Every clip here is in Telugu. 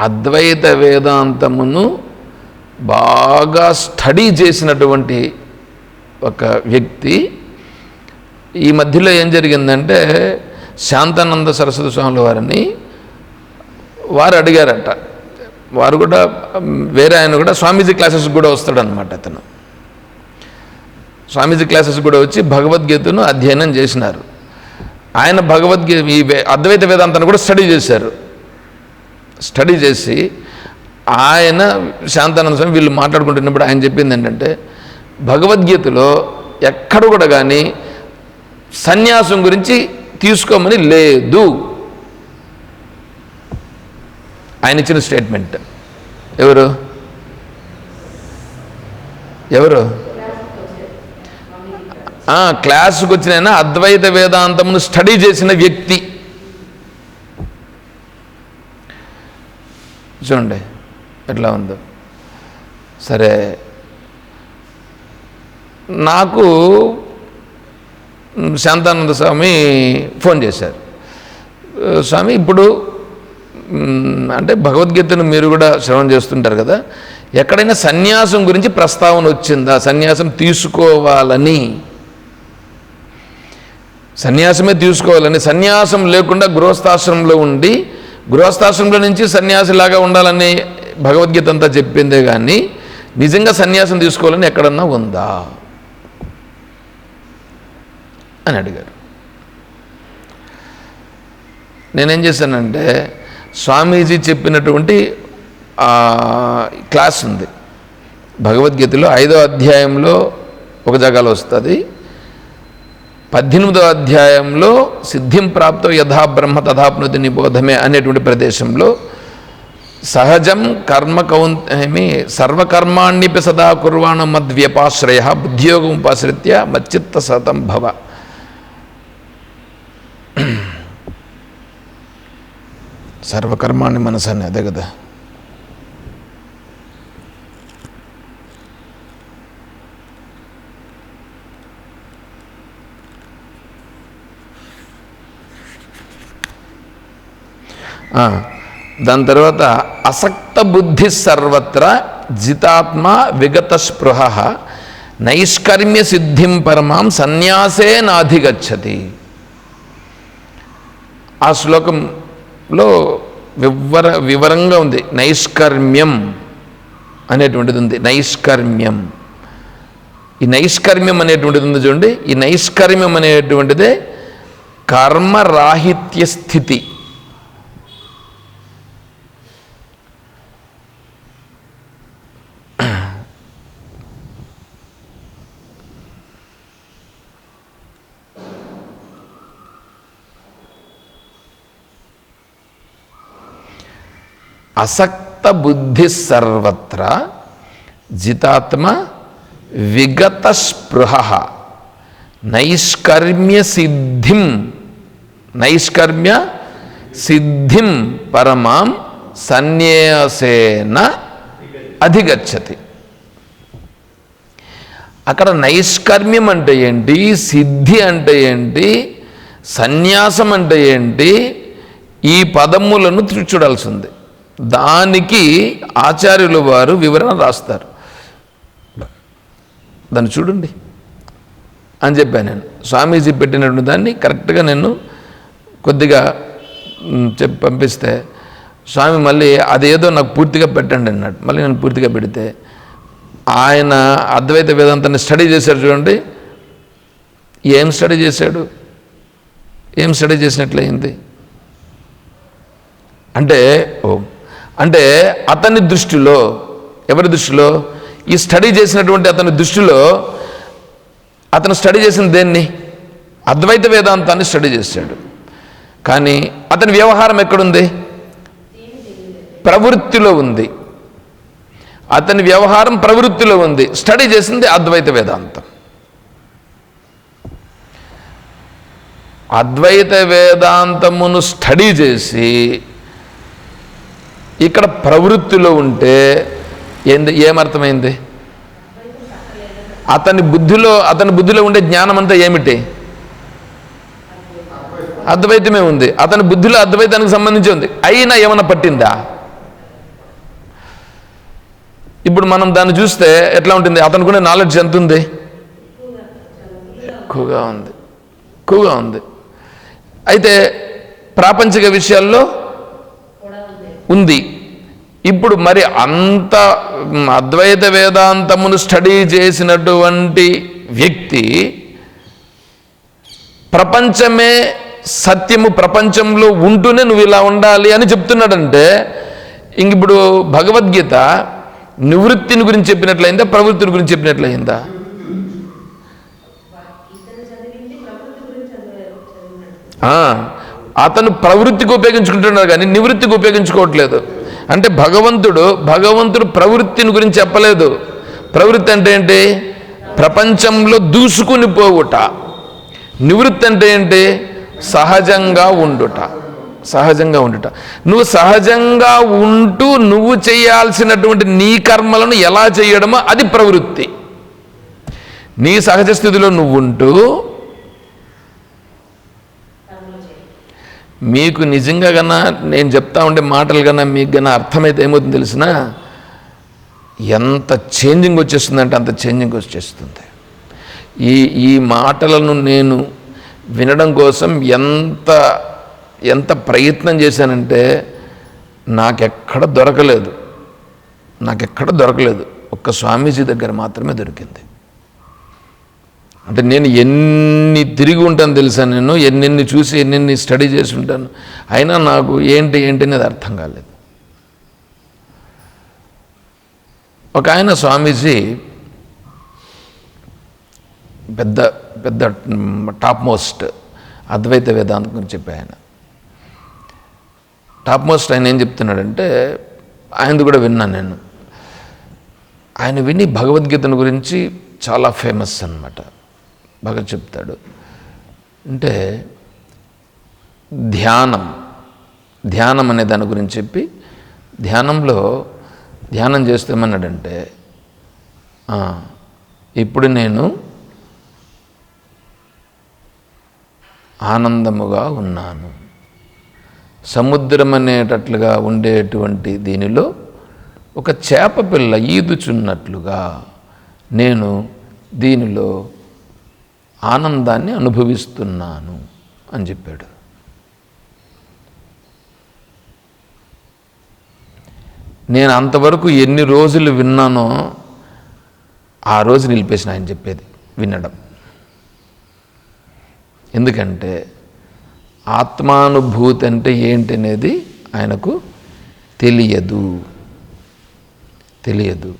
అద్వైత వేదాంతమును బాగా స్టడీ చేసినటువంటి ఒక వ్యక్తి. ఈ మధ్యలో ఏం జరిగిందంటే శాంతానంద సరస్వతి స్వాముల వారిని వారు అడిగారట. వారు కూడా వేరే ఆయన కూడా స్వామీజీ క్లాసెస్ కూడా వస్తాడనమాట అతను. స్వామీజీ క్లాసెస్ కూడా వచ్చి భగవద్గీతను అధ్యయనం చేసినారు. ఆయన భగవద్గీత ఈ అద్వైత వేదాంతాన్ని కూడా స్టడీ చేశారు. స్టడీ చేసి ఆయన శాంతానంద స్వామి వీళ్ళు మాట్లాడుకుంటున్నప్పుడు ఆయన చెప్పింది ఏంటంటే భగవద్గీతలో ఎక్కడ కూడా కానీ సన్యాసం గురించి తీసుకోమని లేదు. ఆయన ఇచ్చిన స్టేట్మెంట్. ఎవరు? ఎవరు? క్లాసుకు వచ్చిన అద్వైత వేదాంతమును స్టడీ చేసిన వ్యక్తి. చూడండి ఎట్లా ఉందో. సరే. నాకు శాంతానంద స్వామి ఫోన్ చేశారు. స్వామి ఇప్పుడు అంటే భగవద్గీతను మీరు కూడా శ్రవణం చేస్తుంటారు కదా ఎక్కడైనా సన్యాసం గురించి ప్రస్తావన వచ్చిందా? సన్యాసం తీసుకోవాలని. సన్యాసమే తీసుకోవాలని. సన్యాసం లేకుండా గృహస్థాశ్రమంలో ఉండి గృహస్థాశ్రంలో నుంచి సన్యాసిలాగా ఉండాలని భగవద్గీత అంతా చెప్పిందే కానీ నిజంగా సన్యాసం తీసుకోవాలని ఎక్కడన్నా ఉందా? అని అడిగారు. నేనేం చేశానంటే స్వామీజీ చెప్పినటువంటి క్లాస్ ఉంది భగవద్గీతలో ఐదో అధ్యాయంలో ఒక జగాలో వస్తుంది. పద్దెనిమిదో అధ్యాయంలో సిద్ధిం ప్రాప్తో యథా బ్రహ్మ తథాప్నుతి నిబోధమే అనేటువంటి ప్రదేశంలో సహజం కర్మ కౌంతమి సర్వకర్మాణ్యపి సదా కుర్వాణ మద్వ్యపాశ్రయ బుద్ధియోగం ఉపాశ్రిత్య మచ్చిత్త సతం భవ. సర్వకర్మాణి మనసు అదే కదా. దాని తర్వాత అసక్త బుద్ధి సర్వత్ర జితాత్మ విగత స్పృహ. నైష్కర్మ్య సిద్ధిం పరమాం సన్యాసే నాధిగచ్చతి. ఆ శ్లోకంలో వివర వివరంగా ఉంది. నైష్కర్మ్యం అనేటువంటిది ఉంది నైష్కర్మ్యం. ఈ నైష్కర్మ్యం అనేటువంటిది ఉంది చూడండి. ఈ నైష్కర్మ్యం అనేటువంటిదే కర్మరాహిత్య స్థితి. అసక్త బుద్ధి సర్వత్ర జితాత్మ విగత స్పృహ నైష్కర్మ్య సిద్ధిం నైష్కర్మ్య సిద్ధిం పరమాం సన్యాసేన అధిగచ్చతి. అక్కడ నైష్కర్మ్యం అంటే ఏంటి? సిద్ధి అంటే ఏంటి? సన్యాసం అంటే ఏంటి? ఈ పదములను చూ- దానికి ఆచార్యులు వారు వివరణ రాస్తారు. దాన్ని చూడండి. అని చెప్పాను నేను. స్వామీజీ పెట్టినటువంటి దాన్ని కరెక్ట్గా నేను కొద్దిగా చెప్ చెప్పి పంపిస్తే స్వామి మళ్ళీ అదేదో నాకు పూర్తిగా పెట్టండి అన్నాడు. మళ్ళీ నేను పూర్తిగా పెడితే ఆయన అద్వైత వేదాంతాన్ని స్టడీ చేశాడు చూడండి. ఏం స్టడీ చేశాడు? ఏం స్టడీ చేసినట్లయింది? అంటే ఓ అంటే అతని దృష్టిలో ఎవరి దృష్టిలో? ఈ స్టడీ చేసినటువంటి అతని దృష్టిలో అతను స్టడీ చేసిన దేన్ని? అద్వైత వేదాంతాన్ని స్టడీ చేశాడు. కానీ అతని వ్యవహారం ఎక్కడుంది? ప్రవృత్తిలో ఉంది. అతని వ్యవహారం ప్రవృత్తిలో ఉంది. స్టడీ చేసింది అద్వైత వేదాంతం. అద్వైత వేదాంతమును స్టడీ చేసి ఇక్కడ ప్రవృత్తిలో ఉంటే ఏంది ఏమర్థమైంది? అతని బుద్ధిలో అతని బుద్ధిలో ఉండే జ్ఞానం అంతా ఏమిటి? అద్వైతమే ఉంది. అతని బుద్ధిలో అద్వైతానికి సంబంధించి ఉంది. అయినా ఏమైనా పట్టిందా? ఇప్పుడు మనం దాన్ని చూస్తే ఎట్లా ఉంటుంది? అతను కూడా నాలెడ్జ్ ఎంత ఉంది? ఎక్కువగా ఉంది. ఎక్కువగా ఉంది. అయితే ప్రాపంచిక విషయాల్లో ఉంది. ఇప్పుడు మరి అంత అద్వైత వేదాంతమును స్టడీ చేసినటువంటి వ్యక్తి ప్రపంచమే సత్యము ప్రపంచంలో ఉంటూనే నువ్వు ఇలా ఉండాలి అని చెప్తున్నాడంటే ఇంక ఇప్పుడు భగవద్గీత నివృత్తిని గురించి చెప్పినట్లయిందా ప్రవృత్తిని గురించి చెప్పినట్లయిందా? ఆ, అతను ప్రవృత్తికి ఉపయోగించుకుంటున్నాడు కానీ నివృత్తికి ఉపయోగించుకోవట్లేదు. అంటే భగవంతుడు భగవంతుడు ప్రవృత్తిని గురించి చెప్పలేదు. ప్రవృత్తి అంటే ఏంటి? ప్రపంచంలో దూసుకుని పోవుట. నివృత్తి అంటే ఏంటి? సహజంగా ఉండుట. సహజంగా ఉండుట. నువ్వు సహజంగా ఉంటూ నువ్వు చేయాల్సినటువంటి నీ కర్మలను ఎలా చేయడమో అది ప్రవృత్తి. నీ సహజ స్థితిలో నువ్వు ఉంటూ మీకు నిజంగా కన్నా నేను చెప్తా ఉండే మాటలు కన్నా మీకు కన్నా అర్థమైతే ఏమవుతుంది తెలిసిన ఎంత చేంజింగ్ వచ్చేస్తుందంటే అంత చేంజింగ్ వచ్చేస్తుంది. ఈ ఈ మాటలను నేను వినడం కోసం ఎంత ఎంత ప్రయత్నం చేశానంటే నాకెక్కడ దొరకలేదు. నాకెక్కడ దొరకలేదు. ఒక్క స్వామీజీ దగ్గర మాత్రమే దొరికింది. అంటే నేను ఎన్ని తిరిగి ఉంటాను తెలుసా నేను? ఎన్నెన్ని చూసి ఎన్నెన్ని స్టడీ చేసి ఉంటాను? అయినా నాకు ఏంటి ఏంటి అనేది అర్థం కాలేదు. ఒక ఆయన స్వామీజీ పెద్ద పెద్ద టాప్ మోస్ట్ అద్వైత వేదాంతం గురించి చెప్పే ఆయన. టాప్ మోస్ట్ ఆయన ఏం చెప్తున్నాడంటే ఆయనది కూడా విన్నాను నేను. ఆయన విని భగవద్గీతను గురించి చాలా ఫేమస్ అన్నమాట. బాగా చెప్తాడు. అంటే ధ్యానం ధ్యానం అనే దాని గురించి చెప్పి ధ్యానంలో ధ్యానం చేస్తామన్నాడంటే ఇప్పుడు నేను ఆనందముగా ఉన్నాను. సముద్రం అనేటట్లుగా ఉండేటువంటి దీనిలో ఒక చేప పిల్ల ఈదుచున్నట్లుగా నేను దీనిలో ఆనందాన్ని అనుభవిస్తున్నాను అని చెప్పాడు. నేను అంతవరకు ఎన్ని రోజులు విన్నానో ఆ రోజు నిలిపేసిన ఆయన చెప్పేది వినడం. ఎందుకంటే ఆత్మానుభూతి అంటే ఏంటనేది ఆయనకు తెలియదు. తెలియదు.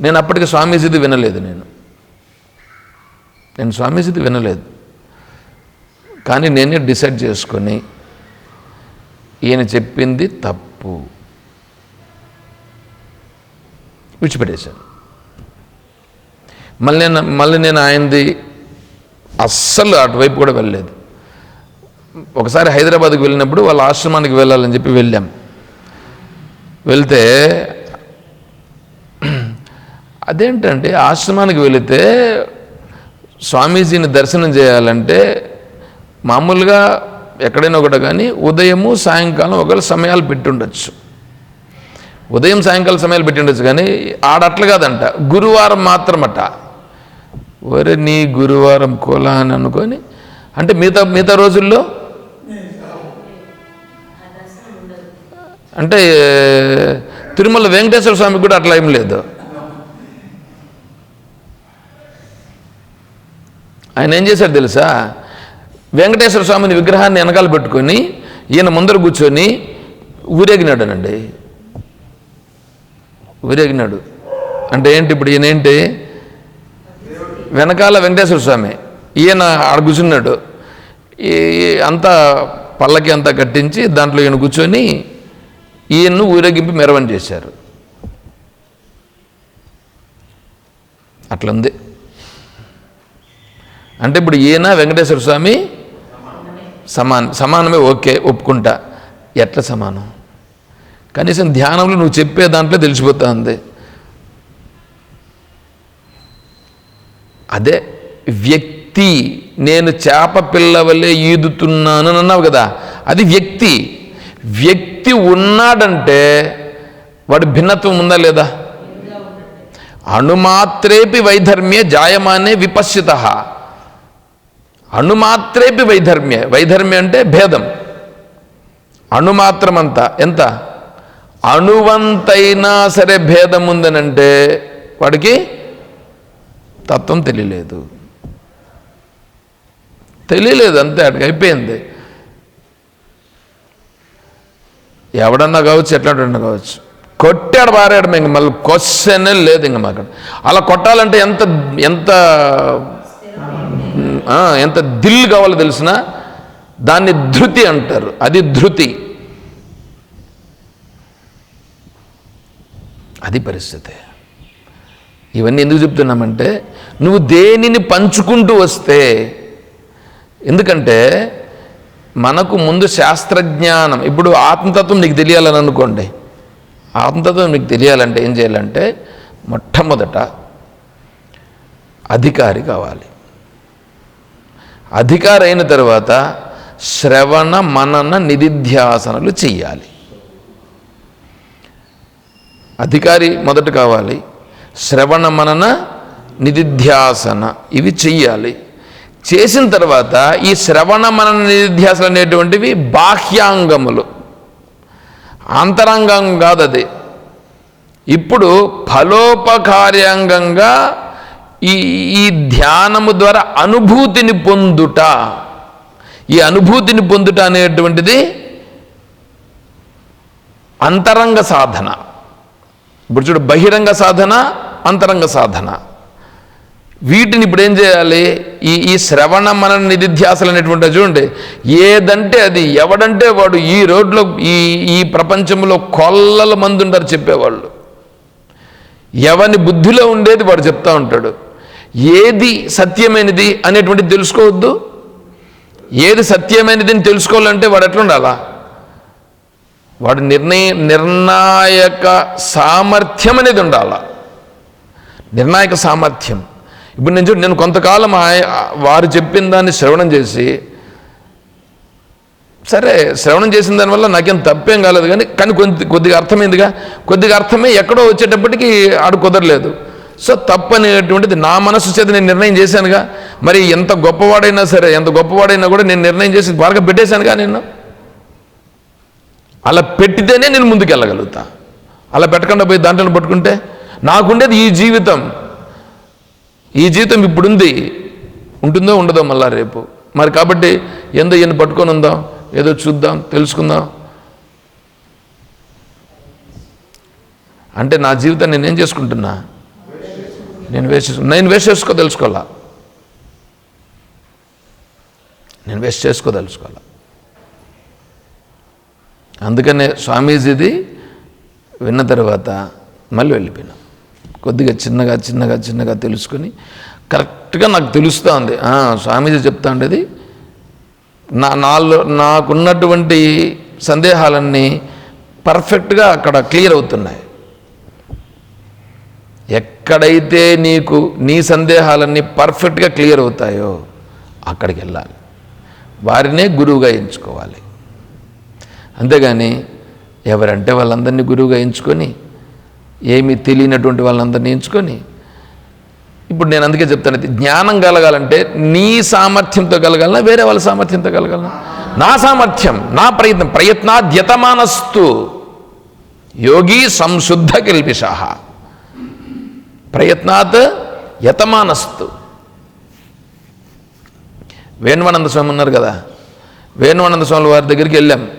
నేను అప్పటికి స్వామీజీది వినలేదు నేను. నేను స్వామీజీది వినలేదు. కానీ నేనే డిసైడ్ చేసుకొని ఈయన చెప్పింది తప్పు. విడిచిపెట్టేశాను. మళ్ళీ నేను మళ్ళీ నేను ఆయనది అస్సలు అటువైపు కూడా వెళ్ళలేదు. ఒకసారి హైదరాబాద్కి వెళ్ళినప్పుడు వాళ్ళ ఆశ్రమానికి వెళ్ళాలని చెప్పి వెళ్ళాం. వెళ్తే అదేంటంటే ఆశ్రమానికి వెళితే స్వామీజీని దర్శనం చేయాలంటే మామూలుగా ఎక్కడైనా ఒకటి కానీ ఉదయము సాయంకాలం ఒకవేళ సమయాలు పెట్టుండొచ్చు. ఉదయం సాయంకాలం సమయాలు పెట్టిండొచ్చు కానీ ఆడట్లు కాదంట గురువారం మాత్రమట. ఒరే నీ గురువారం కులా అని అనుకొని అంటే మిగతా మిగతా రోజుల్లో? అంటే తిరుమల వెంకటేశ్వర స్వామికి కూడా అట్లా ఏం లేదు. ఆయన ఏం చేశాడు తెలుసా? వెంకటేశ్వర స్వామిని విగ్రహాన్ని వెనకాల పెట్టుకొని ఈయన ముందర కూర్చొని ఊరేగినాడనండి. ఊరేగినాడు. అంటే ఏంటి ఇప్పుడు ఈయన ఏంటి? వెనకాల వెంకటేశ్వర స్వామి. ఈయన ఆడ కూర్చున్నాడు. అంతా పల్లకి అంతా కట్టించి దాంట్లో ఈయన కూర్చొని ఈయన్ను ఊరేగింపు మెరవని చేశారు. అట్లుంది. అంటే ఇప్పుడు ఈయన వెంకటేశ్వర స్వామి సమానం సమానమే ఓకే ఒప్పుకుంటా. ఎట్లా సమానం? కనీసం ధ్యానంలో నువ్వు చెప్పే దాంట్లో తెలిసిపోతుంది. అదే వ్యక్తి నేను చేప పిల్ల వల్లే ఈదుతున్నాను అని అన్నావు కదా అది వ్యక్తి. వ్యక్తి ఉన్నాడంటే వాడు భిన్నత్వం ఉందా లేదా? అణుమాత్రేపి వైధర్మ్య జాయమానే విపశ్యత. అణుమాత్రేపి వైధర్మ్య వైధర్మ్య అంటే భేదం. అణుమాత్రమంత ఎంత? అణువంతైనా సరే భేదం ఉందనంటే వాడికి తత్వం తెలియలేదు. తెలియలేదు అంతే అక్కడికి అయిపోయింది. ఎవడన్నా కావచ్చు ఎట్లాంటి కావచ్చు. కొట్టాడు పారాడు ఇంక మళ్ళీ క్వశ్చనే లేదు ఇంక మాకు. అలా కొట్టాలంటే ఎంత ఎంత ఎంత దిల్ కావాలో తెలిసిన దాన్ని ధృతి అంటారు. అది ధృతి. అది పరిస్థితి. ఇవన్నీ ఎందుకు చెప్తున్నామంటే నువ్వు దేనిని పంచుకుంటూ వస్తే ఎందుకంటే మనకు ముందు శాస్త్రజ్ఞానం ఇప్పుడు ఆత్మతత్వం నీకు తెలియాలని అనుకోండి. ఆత్మతత్వం నీకు తెలియాలంటే ఏం చేయాలంటే మొట్టమొదట అధికారి కావాలి. అధికారి అయిన తర్వాత శ్రవణ మనన నిధిధ్యాసనలు చెయ్యాలి. అధికారి మొదట కావాలి. శ్రవణ మనన నిధిధ్యాసన ఇవి చెయ్యాలి. చేసిన తర్వాత ఈ శ్రవణ మనన నిధిధ్యాసన అనేటువంటివి బాహ్యాంగములు. అంతరంగం కాదు అది ఇప్పుడు ఫలోపకార్యాంగంగా ఈ ఈ ధ్యానము ద్వారా అనుభూతిని పొందుట. ఈ అనుభూతిని పొందుట అనేటువంటిది అంతరంగ సాధన. ఇప్పుడు చూడు బహిరంగ సాధన అంతరంగ సాధన. వీటిని ఇప్పుడు ఏం చేయాలి? ఈ ఈ శ్రవణ మన నిధిధ్యాసలు అనేటువంటి చూడండి. ఏదంటే అది ఎవడంటే వాడు ఈ రోడ్లో ఈ ఈ ప్రపంచంలో కొల్లల మంది ఉంటారు చెప్పేవాళ్ళు. ఎవని బుద్ధిలో ఉండేది వాడు చెప్తా ఉంటాడు. ఏది సత్యమైనది అనేటువంటిది తెలుసుకోవద్దు. ఏది సత్యమైనది అని తెలుసుకోవాలంటే వాడు ఎట్లా ఉండాలా వాడు నిర్ణయ నిర్ణాయక సామర్థ్యం అనేది ఉండాల? నిర్ణాయక సామర్థ్యం. ఇప్పుడు నేను చూడు నేను కొంతకాలం వారు చెప్పిన దాన్ని శ్రవణం చేసి సరే శ్రవణం చేసిన దానివల్ల నాకేం తప్పేం కాలేదు కానీ కానీ కొద్ది కొద్దిగా అర్థమైందిగా. కొద్దిగా అర్థమే ఎక్కడో వచ్చేటప్పటికి ఆడు కుదరలేదు. సో తప్పనేటువంటిది నా మనసు చేత నేను నిర్ణయం చేశానుగా. మరి ఎంత గొప్పవాడైనా సరే ఎంత గొప్పవాడైనా కూడా నేను నిర్ణయం చేసి బాగా పెట్టేశానుగా నేను అలా పెట్టితేనే నేను ముందుకెళ్ళగలుగుతా. అలా పెట్టకుండా పోయి దాంట్లో పట్టుకుంటే నాకుండేది ఈ జీవితం. ఈ జీవితం ఇప్పుడుంది. ఉంటుందో ఉండదో మళ్ళా రేపు. మరి కాబట్టి ఏందో ఈయన పట్టుకొని ఉందాం ఏదో చూద్దాం తెలుసుకుందాం. అంటే నా జీవితాన్ని నేనేం చేసుకుంటున్నా? నేను వేస్ట్ నేను వేస్ట్ చేసుకో తెలుసుకోవాలా? నేను వేస్ట్ చేసుకో తెలుసుకోవాలా? అందుకనే స్వామీజీది విన్న తర్వాత మళ్ళీ వెళ్ళిపోయినా. కొద్దిగా చిన్నగా చిన్నగా చిన్నగా తెలుసుకొని కరెక్ట్గా నాకు తెలుస్తూ ఉంది. స్వామీజీ చెప్తా ఉండేది నా నాలో నాకున్నటువంటి సందేహాలన్నీ పర్ఫెక్ట్గా అక్కడ క్లియర్ అవుతున్నాయి. ఎక్కడైతే నీకు నీ సందేహాలన్నీ పర్ఫెక్ట్గా క్లియర్ అవుతాయో అక్కడికి వెళ్ళాలి. వారినే గురువుగా ఎంచుకోవాలి. అంతేగాని ఎవరంటే వాళ్ళందరినీ గురువుగా ఎంచుకొని ఏమీ తెలియనటువంటి వాళ్ళందరినీ ఎంచుకొని ఇప్పుడు నేను అందుకే చెప్తాను ఇది జ్ఞానం కలగాలంటే నీ సామర్థ్యంతో కలగాలనా వేరే వాళ్ళ సామర్థ్యంతో కలగాలనా? నా సామర్థ్యం నా ప్రయత్నం ప్రయత్నాద్యతమానస్తు. యోగి సంశుద్ధ కల్పిషాహా ప్రయత్నాత్ యతమానస్తు. వేణువానంద స్వామి ఉన్నారు కదా? వేణువానంద స్వామి వారి దగ్గరికి వెళ్ళాం.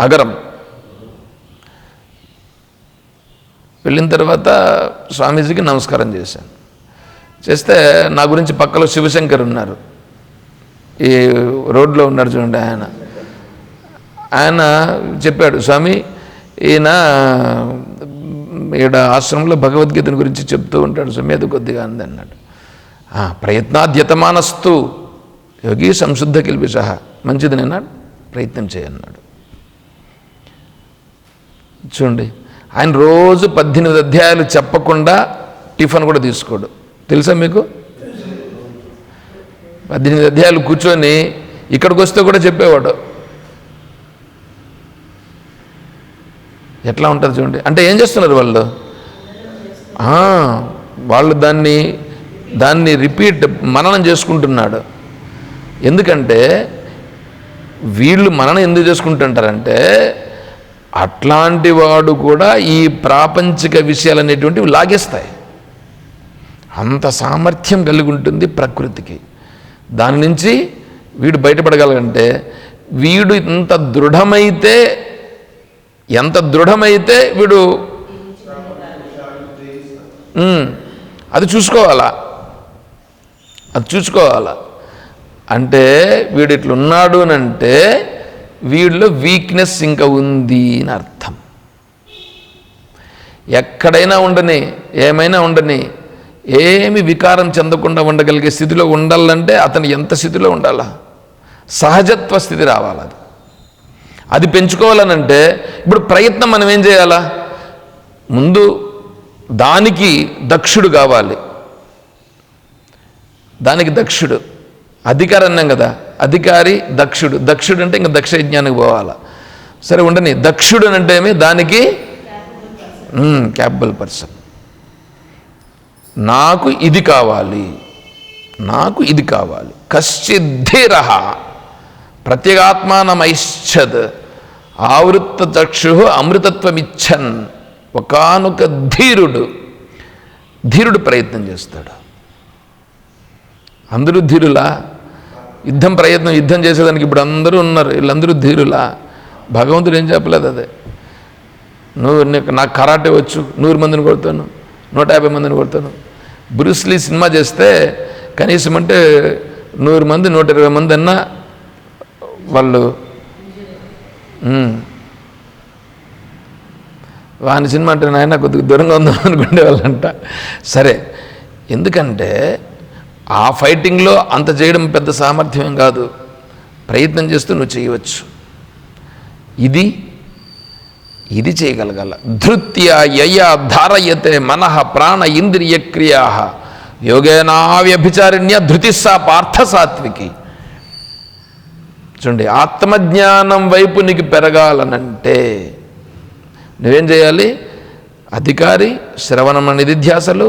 అగరం. వెళ్ళిన తర్వాత స్వామీజీకి నమస్కారం చేశాను. చేస్తే నా గురించి పక్కలో శివశంకర్ ఉన్నారు. ఈ రోడ్లో ఉన్నారు చూడండి ఆయన. ఆయన చెప్పాడు స్వామి ఈయన ఈడ ఆశ్రమంలో భగవద్గీతను గురించి చెప్తూ ఉంటాడు సుమేధ కొద్దిగా అంది అన్నాడు. "ఆ, యోగి సంశుద్ధ కిల్బిష మంచిది నిన్నాడు ప్రయత్నం చేయన్నాడు చూడండి ఆయన రోజు పద్దెనిమిది అధ్యాయాలు చెప్పకుండా టిఫిన్ కూడా తీసుకోడు. తెలుసా మీకు? పద్దెనిమిది అధ్యాయాలు కూర్చొని ఇక్కడికి వస్తే కూడా చెప్పేవాడు. ఎట్లా ఉంటుంది చూడండి. అంటే ఏం చేస్తున్నారు వాళ్ళు? వాళ్ళు దాన్ని దాన్ని రిపీట్ మననం చేసుకుంటున్నాడు. ఎందుకంటే వీళ్ళు మననం ఎందుకు చేసుకుంటుంటారంటే అట్లాంటి వాడు కూడా ఈ ప్రాపంచిక విషయాలు అనేటువంటివి లాగేస్తాయి. అంత సామర్థ్యం కలిగి ఉంటుంది ప్రకృతికి. దాని నుంచి వీడు బయటపడగలంటే వీడు ఇంత దృఢమైతే ఎంత దృఢమైతే వీడు అది చూసుకోవాలా? అది చూసుకోవాలా? అంటే వీడు ఇట్లున్నాడు అని అంటే వీడిలో వీక్నెస్ ఇంకా ఉంది అని అర్థం. ఎక్కడైనా ఉండని ఏమైనా ఉండని ఏమి వికారం చెందకుండా ఉండగలిగే స్థితిలో ఉండాలంటే అతను ఎంత స్థితిలో ఉండాలా? సహజత్వ స్థితి రావాలి అది అది పెంచుకోవాలనంటే ఇప్పుడు ప్రయత్నం మనం ఏం చేయాలా? ముందు దానికి దక్షుడు కావాలి. దానికి దక్షుడు. అధికారి అన్నాం కదా. అధికారి దక్షుడు. దక్షుడు అంటే ఇంకా దక్ష యజ్ఞానికి పోవాలా. సరే ఉండని దక్షుడు అని అంటే ఏమి? దానికి క్యాపబుల్ పర్సన్. నాకు ఇది కావాలి. నాకు ఇది కావాలి. కశ్చిద్ధీర ప్రత్యేగాత్మానమైశ్చద్ ఆవృత్త చక్షు అమృతత్వమిచ్చన్ ఒకానొక ధీరుడు ధీరుడు ప్రయత్నం చేస్తాడు. అందరూ ధీరులా? యుద్ధం ప్రయత్నం యుద్ధం చేసేదానికి ఇప్పుడు అందరూ ఉన్నారు. వీళ్ళందరూ ధీరులా? భగవంతుడు ఏం చెప్పలేదు అదే. నువ్వు నాకు కరాటే వచ్చు నూరు మందిని కొడతాను నూట యాభై మందిని కొడతాను. బ్రూస్లీ సినిమా చేస్తే కనీసం అంటే నూరు మంది నూట ఇరవై మంది అన్నా వాళ్ళు. వాని సినిమా అంటే నాయన కొద్దిగా దూరంగా ఉందాం అనుకునే వాళ్ళంట. సరే ఎందుకంటే ఆ ఫైటింగ్లో అంత చేయడం పెద్ద సామర్థ్యం కాదు. ప్రయత్నం చేస్తూ నువ్వు చేయవచ్చు. ఇది ఇది చేయగలగాల. ధృత్య యయ ధారయతే మనః ప్రాణ ఇంద్రియ క్రియా. యోగేనావ్యభిచారిణ్య ధృతిస్సా పార్థసాత్వికి. చూడండి ఆత్మజ్ఞానం వైపు నీకు పెరగాలనంటే నువ్వేం చేయాలి? అధికారి శ్రవణం నిధిధ్యాసలు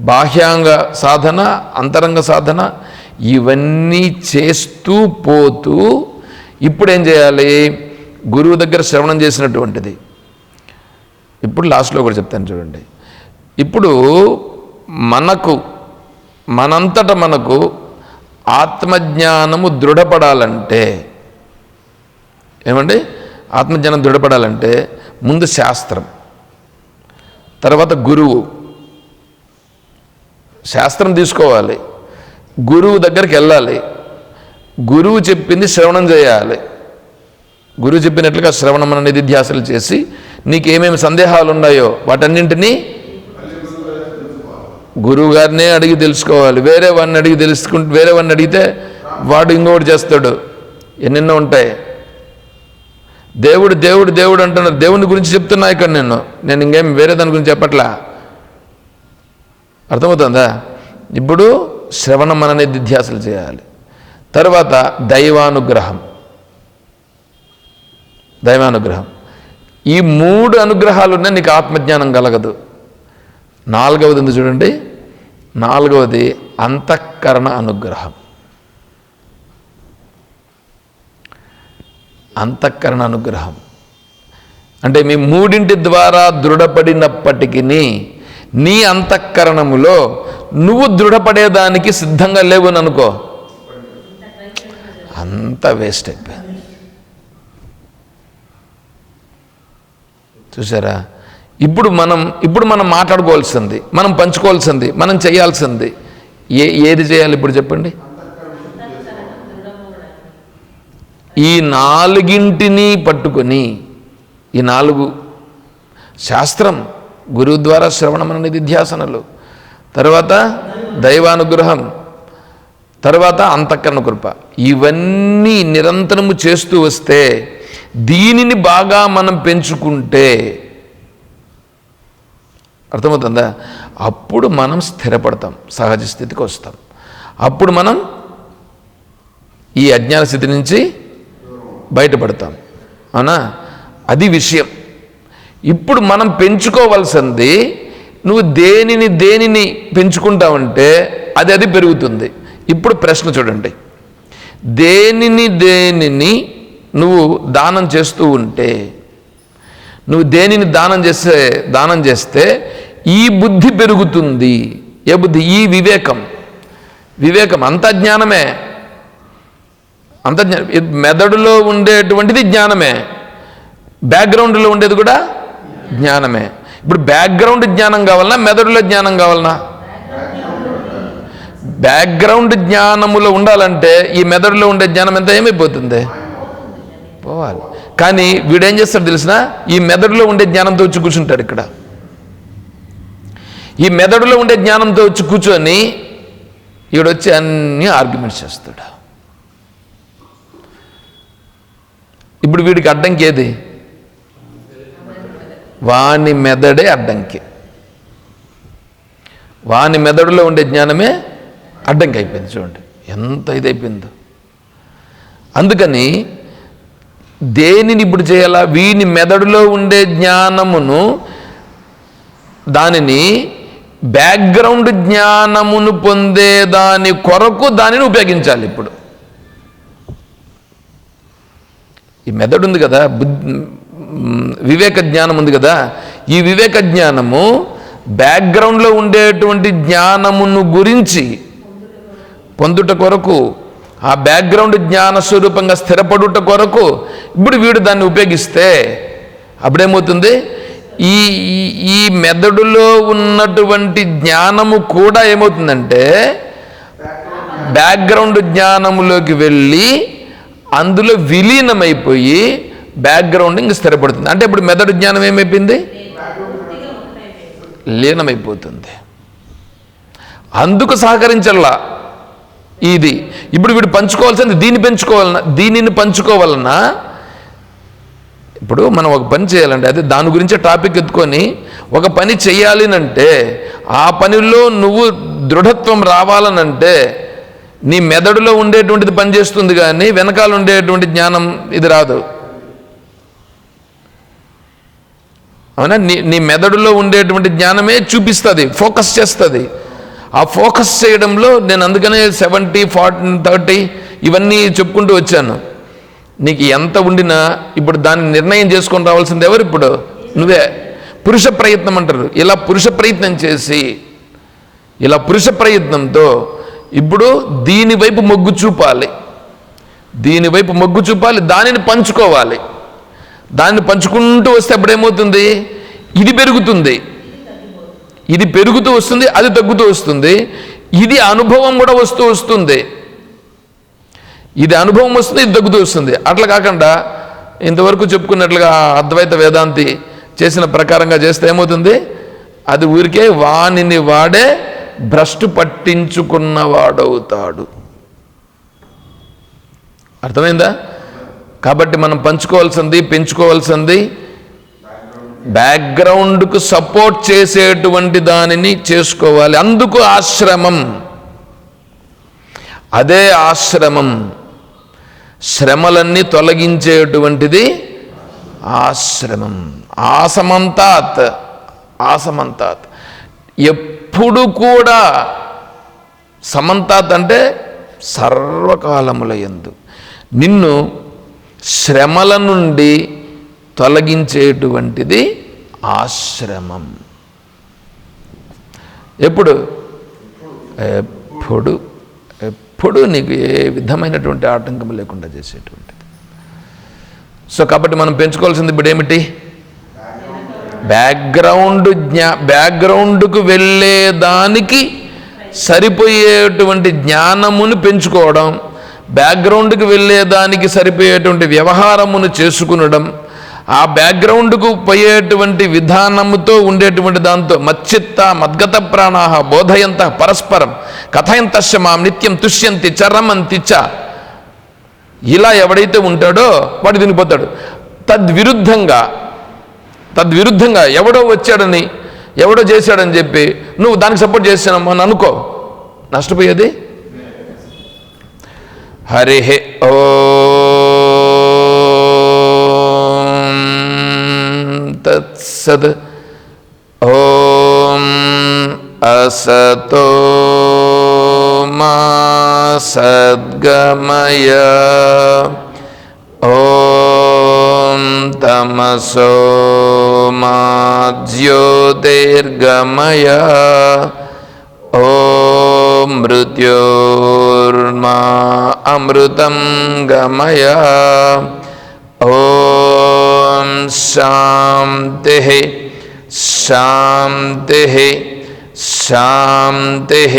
బాహ్యాంగ సాధన అంతరంగ సాధన ఇవన్నీ చేస్తూ పోతూ ఇప్పుడు ఏం చేయాలి? గురువు దగ్గర శ్రవణం చేసినటువంటిది. ఇప్పుడు లాస్ట్లో కూడా చెప్తాను చూడండి. ఇప్పుడు మనకు మనంతట మనకు ఆత్మజ్ఞానము దృఢపడాలంటే ఏమండి? ఆత్మజ్ఞానం దృఢపడాలంటే ముందు శాస్త్రం తర్వాత గురువు. శాస్త్రం తీసుకోవాలి గురువు దగ్గరికి వెళ్ళాలి గురువు చెప్పింది శ్రవణం చేయాలి. గురువు చెప్పినట్లుగా శ్రవణం అనేది ధ్యాసలు చేసి నీకేమేమి సందేహాలు ఉన్నాయో వాటన్నింటినీ గురువు గారినే అడిగి తెలుసుకోవాలి. వేరే వాడిని అడిగి తెలుసుకుంటే వేరే వాడిని అడిగితే వాడు ఇంకొకటి చేస్తాడు. ఎన్నెన్నో ఉంటాయి. దేవుడు దేవుడు దేవుడు అంటున్నారు దేవుని గురించి చెప్తున్నా ఇక్కడ నేను. నేను ఇంకేం వేరే దాని గురించి చెప్పట్లా? అర్థమవుతుందా? ఇప్పుడు శ్రవణం అనే దిధ్యాసలు చేయాలి. తర్వాత దైవానుగ్రహం. దైవానుగ్రహం. ఈ మూడు అనుగ్రహాలున్నా నీకు ఆత్మజ్ఞానం కలగదు. నాలుగవది ఉంది చూడండి. నాలుగవది అంతఃకరణ అనుగ్రహం. అంతఃకరణ అనుగ్రహం. అంటే మీ మూడింటి ద్వారా దృఢపడినప్పటికీ నీ అంతఃకరణములో నువ్వు దృఢపడేదానికి సిద్ధంగా లేవుని అనుకో. అంత వేస్ట్ అయిపోయింది. చూసారా? ఇప్పుడు మనం ఇప్పుడు మనం మాట్లాడుకోవాల్సింది మనం పంచుకోవాల్సింది మనం చేయాల్సింది ఏ ఏది చేయాలి ఇప్పుడు చెప్పండి? ఈ నాలుగింటిని పట్టుకొని ఈ నాలుగు శాస్త్రం గురువు ద్వారా శ్రవణం అనేది తర్వాత దైవానుగ్రహం తర్వాత అంతఃకరణ కృప. ఇవన్నీ నిరంతరము చేస్తూ వస్తే దీనిని బాగా మనం పెంచుకుంటే అర్థమవుతుందా? అప్పుడు మనం స్థిరపడతాం సహజ స్థితికి వస్తాం. అప్పుడు మనం ఈ అజ్ఞాన స్థితి నుంచి బయటపడతాం. అవునా? అది విషయం. ఇప్పుడు మనం పెంచుకోవాల్సింది నువ్వు దేనిని దేనిని పెంచుకుంటావంటే అది అది పెరుగుతుంది. ఇప్పుడు ప్రశ్న చూడండి. దేనిని దేనిని నువ్వు దానం చేస్తూ ఉంటే నువ్వు దేనిని దానం చేస్తే దానం చేస్తే ఈ బుద్ధి పెరుగుతుంది. ఏ బుద్ధి? ఈ వివేకం. వివేకం అంత జ్ఞానమే. అంత జ్ఞా- మెదడులో ఉండేటువంటిది జ్ఞానమే. బ్యాక్గ్రౌండ్లో ఉండేది కూడా జ్ఞానమే. ఇప్పుడు బ్యాక్గ్రౌండ్ జ్ఞానం కావాలన్నా మెదడులో జ్ఞానం కావాలన్నా బ్యాక్గ్రౌండ్ జ్ఞానములో ఉండాలంటే ఈ మెదడులో ఉండే జ్ఞానం ఎంత ఏమైపోతుంది? పోవాలి. కానీ వీడేం చేస్తాడు తెలిసిన? ఈ మెదడులో ఉండే జ్ఞానంతో వచ్చి కూర్చుంటాడు ఇక్కడ. ఈ మెదడులో ఉండే జ్ఞానంతో వచ్చి కూర్చొని ఈడొచ్చి అన్ని ఆర్గ్యుమెంట్స్ చేస్తాడు. ఇప్పుడు వీడికి అడ్డంకి ఏది? వాని మెదడే అడ్డంకి. వాని మెదడులో ఉండే జ్ఞానమే అడ్డంకి అయిపోయింది చూడండి. ఎంత ఇదైపోయిందో. అందుకని దేనిని ఇప్పుడు చేయాలా? వీని మెదడులో ఉండే జ్ఞానమును దానిని బ్యాక్గ్రౌండ్ జ్ఞానమును పొందే దాని కొరకు దానిని ఉపయోగించాలి ఇప్పుడు. ఈ మెదడు ఉంది కదా వివేక జ్ఞానం ఉంది కదా ఈ వివేక జ్ఞానము బ్యాక్గ్రౌండ్లో ఉండేటువంటి జ్ఞానమును గురించి పొందుట కొరకు ఆ బ్యాక్గ్రౌండ్ జ్ఞాన స్వరూపంగా స్థిరపడుట కొరకు ఇప్పుడు వీడు దాన్ని ఉపయోగిస్తే అప్పుడేమవుతుంది? ఈ ఈ- ఈ మెదడులో ఉన్నటువంటి జ్ఞానము కూడా ఏమవుతుందంటే బ్యాక్గ్రౌండ్ జ్ఞానములోకి వెళ్ళి అందులో విలీనమైపోయి బ్యాక్గ్రౌండ్ ఇంక స్థిరపడుతుంది. అంటే ఇప్పుడు మెదడు జ్ఞానం ఏమైపోయింది? లీనమైపోతుంది. అందుకు సహకరించల్లా ఇది. ఇప్పుడు వీడు పంచుకోవాల్సింది దీన్ని పెంచుకోవాలన్నా దీనిని పంచుకోవాలన్నా ఇప్పుడు మనం ఒక పని చేయాలంటే అదే దాని గురించే టాపిక్ ఎత్తుకొని ఒక పని చేయాలి అంటే ఆ పనిలో నువ్వు దృఢత్వం రావాలనంటే నీ మెదడులో ఉండేటువంటిది పనిచేస్తుంది కానీ వెనకాల ఉండేటువంటి జ్ఞానం ఇది రాదు. అవునా? నీ నీ మెదడులో ఉండేటువంటి జ్ఞానమే చూపిస్తుంది ఫోకస్ చేస్తుంది. ఆ ఫోకస్ చేయడంలో నేను అందుకనే సెవెంటీ ఫార్టీ థర్టీ ఇవన్నీ చెప్పుకుంటూ వచ్చాను. నీకు ఎంత ఉండినా ఇప్పుడు దాన్ని నిర్ణయం చేసుకొని రావాల్సింది ఎవరు ఇప్పుడు? నువ్వే. పురుష ప్రయత్నం అంటారు. ఇలా పురుష ప్రయత్నం చేసి ఇలా పురుష ప్రయత్నంతో ఇప్పుడు దీనివైపు మొగ్గు చూపాలి. దీనివైపు మొగ్గు చూపాలి దానిని పంచుకోవాలి. దాన్ని పంచుకుంటూ వస్తే అప్పుడేమవుతుంది? ఇది పెరుగుతుంది. ఇది పెరుగుతూ వస్తుంది అది తగ్గుతూ వస్తుంది. ఇది అనుభవం కూడా వస్తూ వస్తుంది. ఇది అనుభవం వస్తుంది ఇది తగ్గుతూ వస్తుంది. అట్లా కాకుండా ఇంతవరకు చెప్పుకున్నట్లుగా అద్వైత వేదాంతి చేసిన ప్రకారంగా చేస్తే ఏమవుతుంది? అది ఊరికే వానిని వాడే భ్రష్టు పట్టించుకున్నవాడవుతాడు. అర్థమైందా? కాబట్టి మనం పంచుకోవాల్సింది పెంచుకోవాల్సింది బ్యాక్గ్రౌండ్కు సపోర్ట్ చేసేటువంటి దానిని చేసుకోవాలి. అందుకు ఆశ్రమం. అదే ఆశ్రమం. శ్రమలన్నీ తొలగించేటువంటిది ఆశ్రమం. ఆసమంతాత్ ఆసమంతాత్. ఎప్పుడు కూడా సమంతాత్ అంటే సర్వకాలముల ఎందు నిన్ను శ్రమల నుండి తొలగించేటువంటిది ఆశ్రమం. ఎప్పుడు? ఎప్పుడు. ఎప్పుడు నీకు ఏ విధమైనటువంటి ఆటంకం లేకుండా చేసేటువంటిది. సో కాబట్టి మనం పెంచుకోవాల్సింది ఇప్పుడు ఏమిటి బ్యాక్గ్రౌండ్ జ్ఞా బ్యాక్గ్రౌండ్కు వెళ్ళేదానికి సరిపోయేటువంటి జ్ఞానమును పెంచుకోవడం బ్యాక్గ్రౌండ్కి వెళ్ళేదానికి సరిపోయేటువంటి వ్యవహారమును చేసుకునడం ఆ బ్యాక్గ్రౌండ్కు పోయేటువంటి విధానముతో ఉండేటువంటి దాంతో మచ్చిత్త మద్గత ప్రాణాహ బోధయంత పరస్పరం కథయంతశ్చ మాం నిత్యం తుష్యంతి చరమంతి చ. ఇలా ఎవడైతే ఉంటాడో వాడు తినిపోతాడు తద్విరుద్ధంగా తద్విరుద్ధంగా ఎవడో వచ్చాడని ఎవడో చేశాడని చెప్పి నువ్వు దానికి సపోర్ట్ చేస్తున్నావు అని అనుకో. నష్టపోయేది? హరిహే ఓ తత్సద్ ఓం అసతో మా సద్గమయ ఓ तमसो मा ॐ मृत्योर्मा अमृतं गमय। ॐ शान्तिः शान्तिः शान्तिः।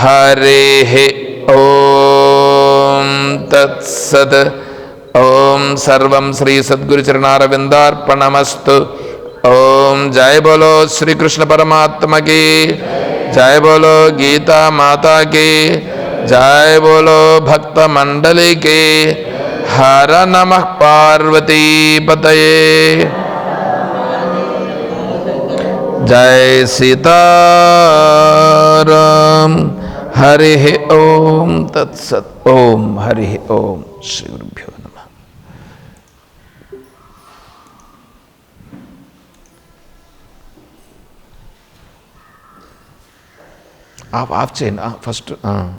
हरेः ॐ तत्सत् ॐ सर्वं श्रीसद्गुरुचरणारविन्दार्पणमस्तु ॐ जय बोलो श्री कृष्ण परमात्मा की। जय बोलो गीता माता की। जय बोलो भक्त मंडली की। हर नमः पार्वती पतये। जय सीताराम। हरि ओम, तत्सत ओम, हरि ओम श्री ఆఫ్ ఆఫ్ చేయండి. ఫస్ట్